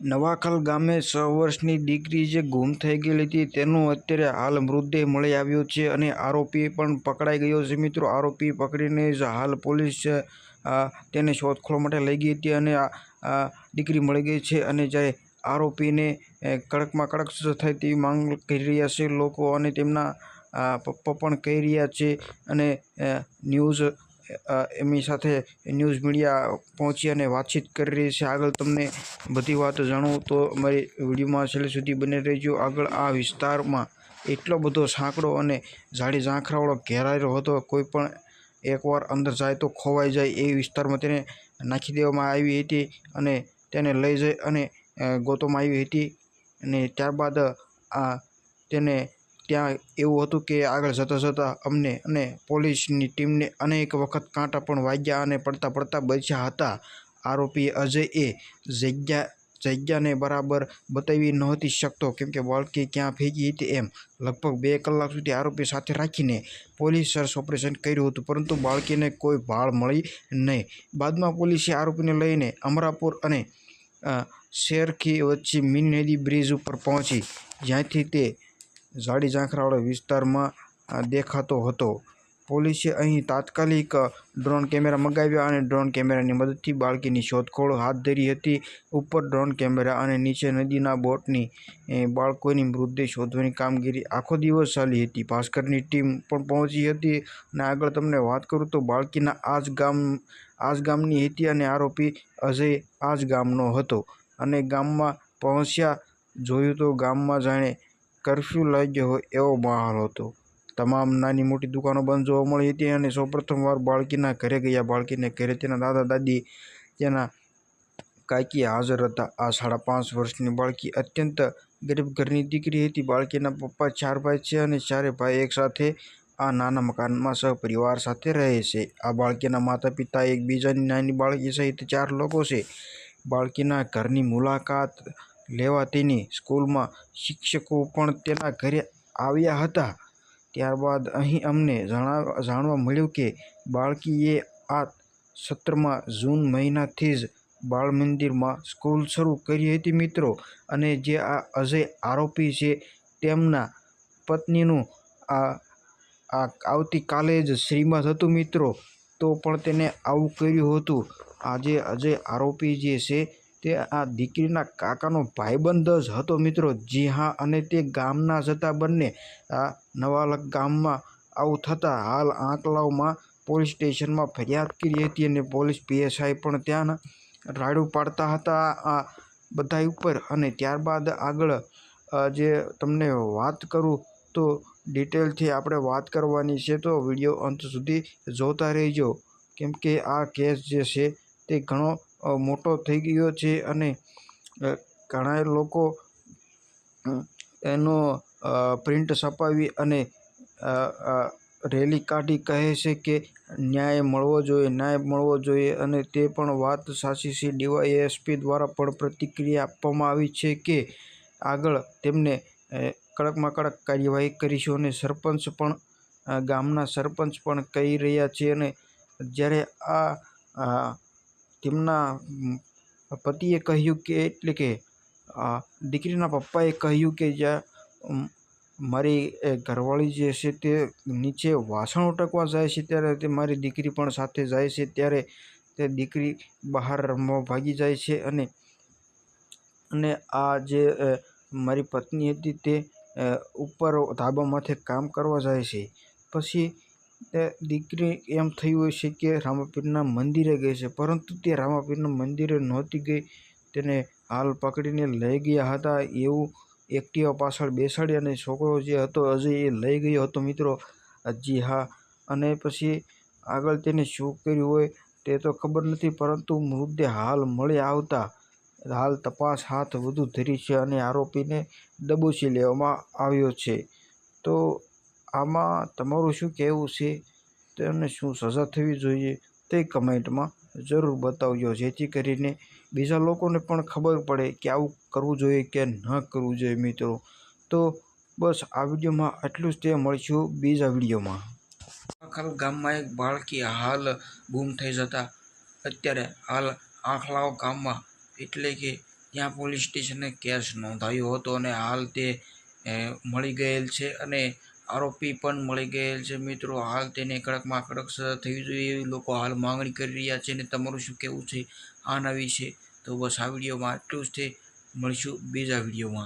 નવાખલ ગામે છ વર્ષની દીકરી જે ગુમ થઈ ગયેલી હતી, તેનું અત્યારે હાલ મૃતદેહ મળી આવ્યો છે અને આરોપી પણ પકડાઈ ગયો છે. મિત્રો, આરોપી પકડીને જ હાલ પોલીસ તેને શોધખોળ માટે લઈ ગઈ હતી અને દીકરી મળી ગઈ છે અને જ્યારે આરોપીને કડકમાં કડક થાય તેવી માંગ કરી રહ્યા છે લોકો અને તેમના પપ્પા પણ કહી રહ્યા છે અને ન્યૂઝ એમની સાથે ન્યૂઝ મીડિયા પહોંચી અને વાતચીત કરી રહી છે. આગળ તમને બધી વાત જાણું તો અમારી વિડીયોમાં છેલ્લે સુધી બને રહેજો. આગળ આ વિસ્તારમાં એટલો બધો સાંકડો અને ઝાડી ઝાંખરાવાળો ઘેરાયેલો હતો, કોઈ પણ એકવાર અંદર જાય તો ખોવાઈ જાય એ વિસ્તારમાં તેને નાખી દેવામાં આવી હતી અને તેને લઈ જઈ અને ગોતવામાં આવી હતી અને ત્યારબાદ આ તેને ત્યાં એવું હતું કે આગળ જતાં જતાં અમને અને પોલીસની ટીમને અનેક વખત કાંટા પણ વાગ્યા અને પડતા પડતા બચ્યા હતા. આરોપી અજયે જગ્યા, જગ્યાને બરાબર બતાવી નહોતી શકતો કેમકે બાળકી ક્યાં ફેંકી હતી એમ. લગભગ બે કલાક સુધી આરોપી સાથે રાખીને પોલીસ સર્ચ ઓપરેશન કર્યું હતું, પરંતુ બાળકીને કોઈ ભાળ મળી નહીં. બાદમાં પોલીસે આરોપીને લઈને અમરાપુર અને શેરખી વચ્ચે મિની નદી બ્રિજ ઉપર પહોંચી. જ્યાંથી તે ઝાડી ઝાંખરાવાળા વિસ્તારમાં દેખાતો હતો. પોલીસે અહીં તાત્કાલિક ડ્રોન કેમેરા મંગાવ્યા અને ડ્રોન કેમેરાની મદદથી બાળકીની શોધખોળ હાથ ધરી હતી. ઉપર ડ્રોન કેમેરા અને નીચે નદીના બોટની બાળકોની મૃતદેહ શોધવાની કામગીરી આખો દિવસ ચાલી હતી. ભાસ્કરની ટીમ પણ પહોંચી હતી અને આગળ તમને વાત કરું તો બાળકીના આ જ ગામ, આજ ગામની હતી અને આરોપી અજય આ જ ગામનો હતો. અને ગામમાં પહોંચ્યા, જોયું તો ગામમાં જાણે કરફ્યુ લાગ્યો હોય એવો માહોલ હતો. તમામ નાની મોટી દુકાનો બંધ જોવા મળી હતી અને સૌપ્રથમવાર બાળકીના ઘરે ગયા. બાળકીને ઘરે તેના દાદા, દાદી, તેના કાકી હાજર હતા. આ સાડા પાંચ વર્ષની બાળકી અત્યંત ગરીબ ઘરની દીકરી હતી. બાળકીના પપ્પા ચાર ભાઈ છે અને ચારે ભાઈ એકસાથે આ નાના મકાનમાં સહપરિવાર સાથે રહે છે. આ બાળકીના માતા પિતા એકબીજાની નાની બાળકી સહિત ચાર લોકો છે. બાળકીના ઘરની મુલાકાત લેવા તેની સ્કૂલમાં શિક્ષકો પણ તેના ઘરે આવ્યા હતા. ત્યારબાદ અહીં અમને જણાવ મળ્યું કે બાળકીએ આ સત્રમાં જૂન મહિનાથી જ બાળ મંદિરમાં સ્કૂલ શરૂ કરી હતી મિત્રો અને જે આ અજય આરોપી છે તેમના પત્નીનું આ આ આવતીકાલે જ શ્રીમત હતું મિત્રો. તો પણ તેને આવું કર્યું હતું. આજે અજય આરોપી જે છે તે આ દીકરીના કાકાનો ભાઈબંધ જ હતો, મિત્રો. જી હા, અને તે ગામના જતા બંને આ નવાલક ગામમાં આવું થતાં હાલ આંકલાવમાં પોલીસ સ્ટેશનમાં ફરિયાદ કરી હતી અને પોલીસ પીએસઆઈ પણ ત્યાં રાડું પાડતા હતા આ બધા ઉપર. અને ત્યારબાદ આગળ જે તમને વાત કરું તો ડિટેલથી આપણે વાત કરવાની છે, તો વીડિયો અંત સુધી જોતા રહેજો. કેમ કે આ કેસ જે છે તે ઘણો મોટો થઈ ગયો છે અને ઘણા લોકો એનો પ્રિન્ટ છપાવી અને રેલી કાઢી કહે છે કે ન્યાય મળવો જોઈએ, ન્યાય મળવો જોઈએ અને તે પણ વાત સાચી છે. ડીવાયએસપી દ્વારા પણ પ્રતિક્રિયા આપવામાં આવી છે કે આગળ તેમને કડકમાં કડક કાર્યવાહી કરીશું અને સરપંચ પણ ગામના સરપંચ પણ કહી રહ્યા છે અને જ્યારે આ તેમના પતિએ કહ્યું કે, એટલે કે દીકરીના પપ્પાએ કહ્યું કે જ્યાં મારી ઘરવાળી જે છે તે નીચે વાસણ ઉટકવા જાય છે ત્યારે તે મારી દીકરી પણ સાથે જાય છે ત્યારે તે દીકરી બહાર રમવા ભાગી જાય છે અને અને આ જે મારી પત્ની હતી તે ઉપર ધાબા માથે કામ કરવા જાય છે. પછી દીકરી એમ થયું હોય છે કે રામાપીરના મંદિરે ગઈ છે. પરંતુ તે રામાપીરના મંદિરે નહોતી ગઈ. તેને હાલ પકડીને લઈ ગયા હતા એવું એક્ટિવા પાછળ બેસાડી અને છોકરો જે હતો અજય એ લઈ ગયો હતો મિત્રો. જી હા. અને પછી આગળ તેને શું કર્યું હોય તે તો ખબર નથી, પરંતુ મૃતદેહ હાલ મળી આવતા હાલ તપાસ હાથ વધુ ધરી છે અને આરોપીને દબોચી લેવામાં આવ્યો છે. તો આમાં તમારું શું કહેવું છે? તેમને શું સજા થવી જોઈએ તે કમેન્ટમાં જરૂર બતાવજો, જેથી કરીને બીજા લોકોને પણ ખબર પડે કે આવું કરવું જોઈએ કે ન કરવું જોઈએ મિત્રો. તો બસ આ વિડીયોમાં આટલું જ. તે મળશું બીજા વિડીયોમાં. આખલ ગામમાં એક બાળકી હાલ ગુમ થઈ જતા. અત્યારે હાલ આંખલાવ ગામમાં એટલે કે ત્યાં પોલીસ સ્ટેશને કેસ નોંધાયો હતો અને હાલ તે મળી ગયેલ છે અને આરોપી પણ મળી ગયેલ છે. મિત્રો, હાલ તેને કડકમાં કડક થવી જોઈએ એવી લોકો હાલ માંગણી કરી રહ્યા છે અને તમારું શું કહેવું છે? આના વિશે તો બસ આ વિડીયોમાં આટલું જ છે. મળીશું બીજા વિડીયોમાં.